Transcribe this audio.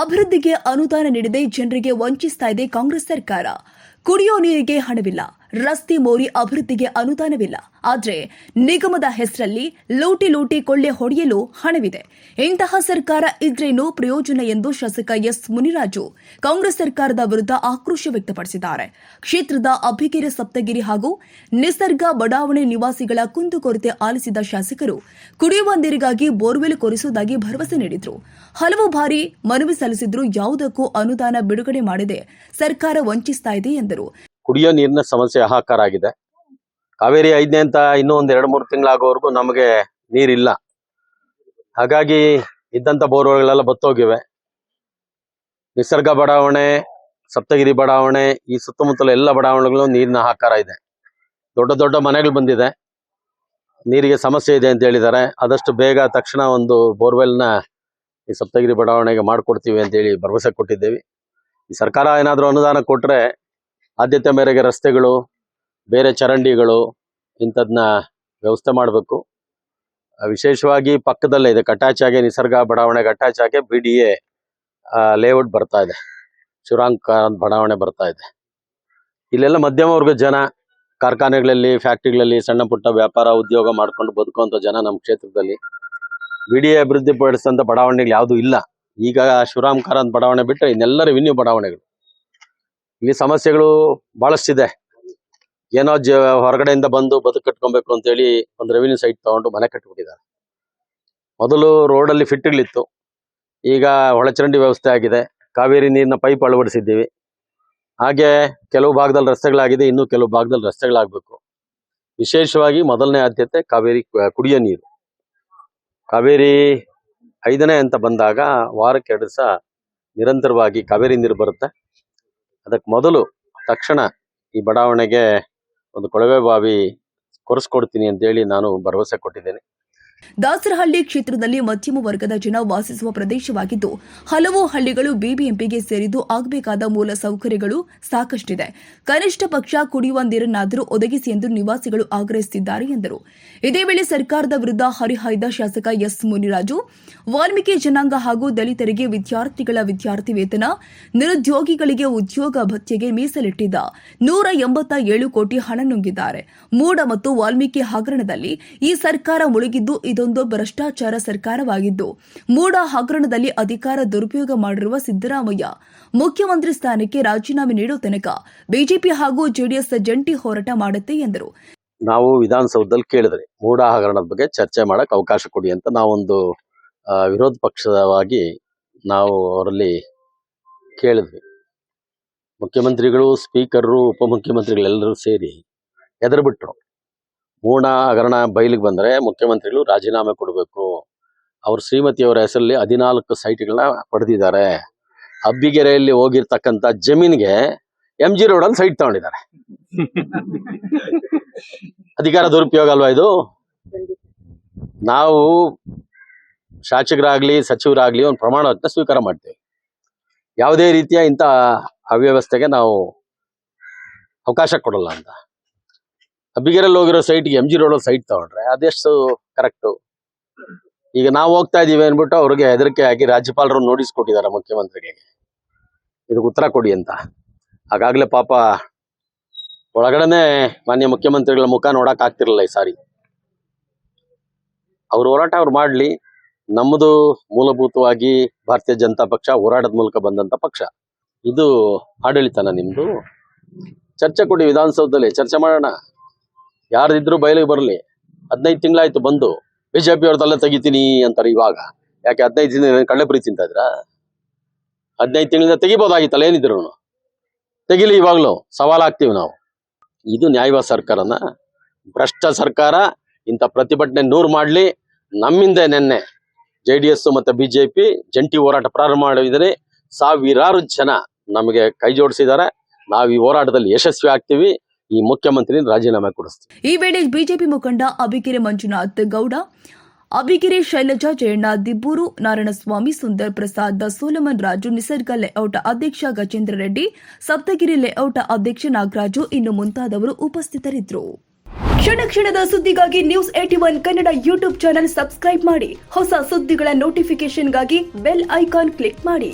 ಅಭಿವೃದ್ಧಿಗೆ ಅನುದಾನ ನೀಡದೆ ಜನರಿಗೆ ವಂಚಿಸ್ತಾ ಇದೆ ಕಾಂಗ್ರೆಸ್ ಸರ್ಕಾರ. ಕುಡಿಯೋ ನೀರಿಗೆ ಹಣವಿಲ್ಲ. ರಸ್ತೆ ಮೋರಿ ಅಭಿವೃದ್ಧಿಗೆ ಅನುದಾನವಿಲ್ಲ. ಆದ್ರೆ ನಿಗಮದ ಹೆಸರಲ್ಲಿ ಲೂಟಿ ಲೂಟಿ ಕೊಳ್ಳೆ ಹೊಡೆಯಲು ಹಣವಿದೆ. ಇಂತಹ ಸರ್ಕಾರ ಇದ್ರೇನು ಪ್ರಯೋಜನ ಎಂದು ಶಾಸಕ ಎಸ್ ಮುನಿರಾಜು ಕಾಂಗ್ರೆಸ್ ಸರ್ಕಾರದ ವಿರುದ್ಧ ಆಕ್ರೋಶ ವ್ಯಕ್ತಪಡಿಸಿದ್ದಾರೆ. ಕ್ಷೇತ್ರದ ಅಬ್ಬಿಗೆರೆ ಸಪ್ತಗಿರಿ ಹಾಗೂ ನಿಸರ್ಗ ಬಡಾವಣೆ ನಿವಾಸಿಗಳ ಕುಂದುಕೊರತೆ ಆಲಿಸಿದ ಶಾಸಕರು ಕುಡಿಯುವ ನೀರಿಗಾಗಿ ಬೋರ್ವೆಲ್ ಕೊರೆಸುವುದಾಗಿ ಭರವಸೆ ನೀಡಿದ್ರು. ಹಲವು ಬಾರಿ ಮನವಿ ಸಲ್ಲಿಸಿದ್ರು ಯಾವುದಕ್ಕೂ ಅನುದಾನ ಬಿಡುಗಡೆ ಮಾಡದೆ. ಸರ್ಕಾರ ವಂಚಿಸ್ತಾ ಇದೆ ಎಂದರು. ಕುಡಿಯೋ ನೀರಿನ ಸಮಸ್ಯೆ ಹಾಹಾಕಾರ ಆಗಿದೆ. ಕಾವೇರಿ ಐದನೇ ಅಂತ ಇನ್ನೂ ಒಂದ್ ಎರಡು ಮೂರು ತಿಂಗಳಾಗೋವರೆಗೂ ನಮಗೆ ನೀರಿಲ್ಲ. ಹಾಗಾಗಿ ಇದ್ದಂತ ಬೋರ್ವೆಲ್ಗಳೆಲ್ಲ ಬತ್ತೋಗಿವೆ. ನಿಸರ್ಗ ಬಡಾವಣೆ, ಸಪ್ತಗಿರಿ ಬಡಾವಣೆ, ಈ ಸುತ್ತಮುತ್ತಲ ಎಲ್ಲ ಬಡಾವಣೆಗಳು ನೀರಿನ ಹಾಕಾರ ಇದೆ. ದೊಡ್ಡ ದೊಡ್ಡ ಮನೆಗಳು ಬಂದಿದೆ. ನೀರಿಗೆ ಸಮಸ್ಯೆ ಇದೆ ಅಂತ ಹೇಳಿದ್ದಾರೆ. ಆದಷ್ಟು ಬೇಗ ತಕ್ಷಣ ಒಂದು ಬೋರ್ವೆಲ್ನ ಈ ಸಪ್ತಗಿರಿ ಬಡಾವಣೆಗೆ ಮಾಡಿಕೊಡ್ತೀವಿ ಅಂತೇಳಿ ಭರವಸೆ ಕೊಟ್ಟಿದ್ದೇವೆ. ಈ ಸರ್ಕಾರ ಏನಾದರೂ ಅನುದಾನ ಕೊಟ್ರೆ ಆದ್ಯತೆ ಮೇರೆಗೆ ರಸ್ತೆಗಳು, ಬೇರೆ ಚರಂಡಿಗಳು ಇಂಥದ್ನ ವ್ಯವಸ್ಥೆ ಮಾಡಬೇಕು. ವಿಶೇಷವಾಗಿ ಪಕ್ಕದಲ್ಲೇ ಇದೆ ಕಟ್ಟಾಚಾಗೆ ನಿಸರ್ಗ ಬಡಾವಣೆಗೆ ಅಟ್ಯಾಚಾಗೆ ಬಿ ಡಿ ಎ ಲೇಔಟ್ ಬರ್ತಾ ಇದೆ. ಶಿವರಾಂಕ ಬಡಾವಣೆ ಬರ್ತಾ ಇದೆ. ಇಲ್ಲೆಲ್ಲ ಮಧ್ಯಮ ವರ್ಗದ ಜನ, ಕಾರ್ಖಾನೆಗಳಲ್ಲಿ, ಫ್ಯಾಕ್ಟ್ರಿಗಳಲ್ಲಿ ಸಣ್ಣ ಪುಟ್ಟ ವ್ಯಾಪಾರ, ಉದ್ಯೋಗ ಮಾಡ್ಕೊಂಡು ಬದುಕುವಂಥ ಜನ ನಮ್ಮ ಕ್ಷೇತ್ರದಲ್ಲಿ. ಬಿ ಡಿ ಎ ಅಭಿವೃದ್ಧಿ ಪಡಿಸಿದಂಥ ಬಡಾವಣೆಗಳು ಯಾವುದೂ ಇಲ್ಲ. ಈಗ ಶಿವರಾಮ್ ಬಡಾವಣೆ ಬಿಟ್ಟರೆ ಇನ್ನೆಲ್ಲ ರೆವಿನ್ಯೂ ಬಡಾವಣೆಗಳು. ಇಲ್ಲಿ ಸಮಸ್ಯೆಗಳು ಬಹಳಷ್ಟಿದೆ. ಏನೋ ಜ ಹೊರಗಡೆಯಿಂದ ಬಂದು ಬದುಕು ಕಟ್ಕೊಬೇಕು ಅಂತೇಳಿ ಒಂದು ರೆವಿನ್ಯೂ ಸೈಟ್ ತಗೊಂಡು ಮನೆ ಕಟ್ಬಿಟ್ಟಿದ್ದಾರೆ. ಮೊದಲು ರೋಡಲ್ಲಿ ಫಿಟ್ಗಳಿತ್ತು. ಈಗ ಒಳಚರಂಡಿ ವ್ಯವಸ್ಥೆ ಆಗಿದೆ. ಕಾವೇರಿ ನೀರಿನ ಪೈಪ್ ಅಳವಡಿಸಿದ್ದೀವಿ. ಹಾಗೆ ಕೆಲವು ಭಾಗದಲ್ಲಿ ರಸ್ತೆಗಳಾಗಿದೆ, ಇನ್ನು ಕೆಲವು ಭಾಗದಲ್ಲಿ ರಸ್ತೆಗಳಾಗಬೇಕು. ವಿಶೇಷವಾಗಿ ಮೊದಲನೇ ಆದ್ಯತೆ ಕಾವೇರಿ ಕುಡಿಯೋ ನೀರು. ಕಾವೇರಿ ಐದನೇ ಅಂತ ಬಂದಾಗ ವಾರಕ್ಕೆ ಎರಡು ದಿವಸ ನಿರಂತರವಾಗಿ ಕಾವೇರಿ ನೀರು ಬರುತ್ತೆ. ಅದಕ್ಕೆ ಮೊದಲು ತಕ್ಷಣ ಈ ಬಡಾವಣೆಗೆ ಒಂದು ಕೊಳವೆ ಬಾವಿ ಕೊರೆಸ್ಕೊಡ್ತೀನಿ ಅಂತೇಳಿ ನಾನು ಭರವಸೆ ಕೊಟ್ಟಿದ್ದೇನೆ. ದಾಸರಹಳ್ಳಿ ಕ್ಷೇತ್ರದಲ್ಲಿ ಮಧ್ಯಮ ವರ್ಗದ ಜನ ವಾಸಿಸುವ ಪ್ರದೇಶವಾಗಿದ್ದು, ಹಲವು ಹಳ್ಳಿಗಳು ಬಿಬಿಎಂಪಿಗೆ ಸೇರಿದ್ದು ಆಗಬೇಕಾದ ಮೂಲ ಸೌಕರ್ಯಗಳು ಸಾಕಷ್ಟಿದೆ. ಕನಿಷ್ಠ ಪಕ್ಷ ಕುಡಿಯುವ ನೀರನ್ನಾದರೂ ಒದಗಿಸಿ ಎಂದು ನಿವಾಸಿಗಳು ಆಗ್ರಹಿಸುತ್ತಿದ್ದಾರೆ ಎಂದರು. ಇದೇ ವೇಳೆ ಸರ್ಕಾರದ ವಿರುದ್ಧ ಹರಿಹಾಯ್ದ ಶಾಸಕ ಎಸ್ ಮುನಿರಾಜು, ವಾಲ್ಮೀಕಿ ಜನಾಂಗ ಹಾಗೂ ದಲಿತರಿಗೆ ವಿದ್ಯಾರ್ಥಿಗಳ ವಿದ್ಯಾರ್ಥಿ ವೇತನ, ನಿರುದ್ಯೋಗಿಗಳಿಗೆ ಉದ್ಯೋಗ ಭತ್ಯೆಗೆ ಮೀಸಲಿಟ್ಟಿದ್ದ ನೂರ ಎಂಬತ್ತ ಏಳು ಕೋಟಿ ಹಣ ನುಂಗಿದ್ದಾರೆ. ಮೂಡ ಮತ್ತು ವಾಲ್ಮೀಕಿ ಹಗರಣದಲ್ಲಿ ಈ ಸರ್ಕಾರ ಮುಳುಗಿದ್ದು ಇದೊಂದು ಭ್ರಷ್ಟಾಚಾರ ಸರ್ಕಾರವಾಗಿದ್ದು ಮೂಡ ಹಗರಣದಲ್ಲಿ ಅಧಿಕಾರ ದುರುಪಯೋಗ ಮಾಡಿರುವ ಸಿದ್ದರಾಮಯ್ಯ ಮುಖ್ಯಮಂತ್ರಿ ಸ್ಥಾನಕ್ಕೆ ರಾಜೀನಾಮೆ ನೀಡೋ ತನಕ ಬಿಜೆಪಿ ಹಾಗೂ ಜೆಡಿಎಸ್ ಜಂಟಿ ಹೋರಾಟ ಮಾಡುತ್ತೆ ಎಂದರು. ನಾವು ವಿಧಾನಸೌಧದಲ್ಲಿ ಕೇಳಿದ್ರಿ ಮೂಡ ಹಗರಣದ ಬಗ್ಗೆ ಚರ್ಚೆ ಮಾಡಕ್ ಅವಕಾಶ ಕೊಡಿ ಅಂತ ನಾವೊಂದು ವಿರೋಧ ಪಕ್ಷವಾಗಿ ನಾವು ಅವರಲ್ಲಿ ಕೇಳಿದ್ವಿ. ಮುಖ್ಯಮಂತ್ರಿಗಳು, ಸ್ಪೀಕರು, ಉಪಮುಖ್ಯಮಂತ್ರಿಗಳೆಲ್ಲರೂ ಸೇರಿ ಬಿಟ್ರು ಮೂಢ ಹಗರಣ ಬಯಲಿಗೆ ಬಂದರೆ ಮುಖ್ಯಮಂತ್ರಿಗಳು ರಾಜೀನಾಮೆ ಕೊಡಬೇಕು. ಅವ್ರ ಶ್ರೀಮತಿಯವರ ಹೆಸರಲ್ಲಿ ಹದಿನಾಲ್ಕು ಸೈಟ್ಗಳನ್ನ ಪಡೆದಿದ್ದಾರೆ. ಅಬ್ಬಿಗೆರೆಯಲ್ಲಿ ಹೋಗಿರ್ತಕ್ಕಂಥ ಜಮೀನಿಗೆ ಎಂ ಜಿ ರೋಡಲ್ಲಿ ಸೈಟ್ ತಗೊಂಡಿದ್ದಾರೆ. ಅಧಿಕಾರ ದುರುಪಯೋಗ ಅಲ್ವಾ ಇದು? ನಾವು ಶಾಸಕರಾಗ್ಲಿ, ಸಚಿವರಾಗ್ಲಿ ಒಂದು ಪ್ರಮಾಣವನ್ನ ಸ್ವೀಕಾರ ಮಾಡ್ತೇವೆ. ಯಾವುದೇ ರೀತಿಯ ಇಂಥ ಅವ್ಯವಸ್ಥೆಗೆ ನಾವು ಅವಕಾಶ ಕೊಡಲ್ಲ ಅಂತ. ಅಬ್ಬಿಗೆರೆಲ್ಲಿ ಹೋಗಿರೋ ಸೈಟ್ಗೆ ಎಂ ಜಿ ರೋಡ್ ಸೈಟ್ ತಗೊಂಡ್ರೆ ಅದೆಷ್ಟು ಕರೆಕ್ಟು ಈಗ ನಾವು ಹೋಗ್ತಾ ಇದೀವಿ ಅಂದ್ಬಿಟ್ಟು ಅವ್ರಿಗೆ ಹೆದರಿಕೆ ಆಗಿ ರಾಜ್ಯಪಾಲರು ನೋಟಿಸ್ ಕೊಟ್ಟಿದ್ದಾರೆ ಮುಖ್ಯಮಂತ್ರಿಗಳಿಗೆ ಇದಕ್ಕೆ ಉತ್ತರ ಕೊಡಿ ಅಂತ. ಹಾಗಾಗ್ಲೇ ಪಾಪ ಒಳಗಡೆನೆ ಮಾನ್ಯ ಮುಖ್ಯಮಂತ್ರಿಗಳ ಮುಖ ನೋಡಕ್ ಆಗ್ತಿರಲಿಲ್ಲ ಈ ಸಾರಿ. ಅವ್ರ ಹೋರಾಟ ಅವ್ರು ಮಾಡ್ಲಿ. ನಮ್ಮದು ಮೂಲಭೂತವಾಗಿ ಭಾರತೀಯ ಜನತಾ ಪಕ್ಷ ಹೋರಾಟದ ಮೂಲಕ ಬಂದಂತ ಪಕ್ಷ. ಇದು ಆಡಳಿತನ ನಿಮ್ದು. ಚರ್ಚೆ ಕೊಡಿ ವಿಧಾನಸೌಧದಲ್ಲಿ, ಚರ್ಚೆ ಮಾಡೋಣ. ಯಾರ್ದಿದ್ರು ಬಯಲಿಗೆ ಬರಲಿ. ಹದಿನೈದು ತಿಂಗಳಾಯ್ತು ಬಂದು ಬಿಜೆಪಿ ಅವ್ರ ತಲೆ ತೆಗಿತೀನಿ ಅಂತಾರೆ ಇವಾಗ. ಯಾಕೆ ಹದಿನೈದು ದಿನ ಕಳ್ಳೆ ಪ್ರೀತಿ ಅಂತ ಇದ್ರ ಹದಿನೈದು ತಿಂಗಳಿಂದ ತೆಗಿಬೋದಾಗಿತ್ತಲ್ಲ ಏನಿದ್ರು ತೆಗಿಲಿ ಇವಾಗ್ಲೂ ಸವಾಲಾಗ್ತೀವಿ ನಾವು. ಇದು ನ್ಯಾಯವಾದ ಸರ್ಕಾರನ ಭ್ರಷ್ಟ ಸರ್ಕಾರ, ಇಂಥ ಪ್ರತಿಭಟನೆ ನೂರು ಮಾಡ್ಲಿ. ನಮ್ಮಿಂದ ನೆನ್ನೆ ಜೆ ಡಿ ಎಸ್ ಮತ್ತೆ ಬಿಜೆಪಿ ಜಂಟಿ ಹೋರಾಟ ಪ್ರಾರಂಭ ಮಾಡಿದರೆ ಸಾವಿರಾರು ಜನ ನಮಗೆ ಕೈ ಜೋಡಿಸಿದ್ದಾರೆ. ನಾವು ಈ ಹೋರಾಟದಲ್ಲಿ ಯಶಸ್ವಿ ಆಗ್ತೀವಿ. ಈ ಮುಖ್ಯಮಂತ್ರಿ ರಾಜೀನಾಮೆ ಕೊಡಿಸ್ತೀವಿ. ಈ ವೇಳೆ ಬಿಜೆಪಿ ಮುಖಂಡ ಅಬಿಕೆರೆ ಮಂಜುನಾಥ್ ಗೌಡ ಅಬಿಕೆರೆ ಶೈಲಜಾ ಜಯಣ್ಣ, ದಿಬ್ಬೂರು ನಾರಾಯಣಸ್ವಾಮಿ, ಸುಂದರ್ ಪ್ರಸಾದ್, ಸೋಲಮನ್ ರಾಜು, ನಿಸರ್ಗ ಲೇಔಟ್ ಅಧ್ಯಕ್ಷ ಗಜೇಂದ್ರ ರೆಡ್ಡಿ, ಸಪ್ತಗಿರಿ ಲೇಔಟ್ ಅಧ್ಯಕ್ಷ ನಾಗರಾಜು ಇನ್ನು ಮುಂತಾದವರು ಉಪಸ್ಥಿತರಿದ್ದರು. ಕ್ಷಣ ಕ್ಷಣದ ಸುದ್ದಿಗಾಗಿ news eighty one Kannada YouTube channel subscribe ಮಾಡಿ. ಹೊಸ ಸುದ್ದಿಗಳ ನೋಟಿಫಿಕೇಶನ್ಗಾಗಿ ಬೆಲ್ ಐಕಾನ್ ಕ್ಲಿಕ್ ಮಾಡಿ.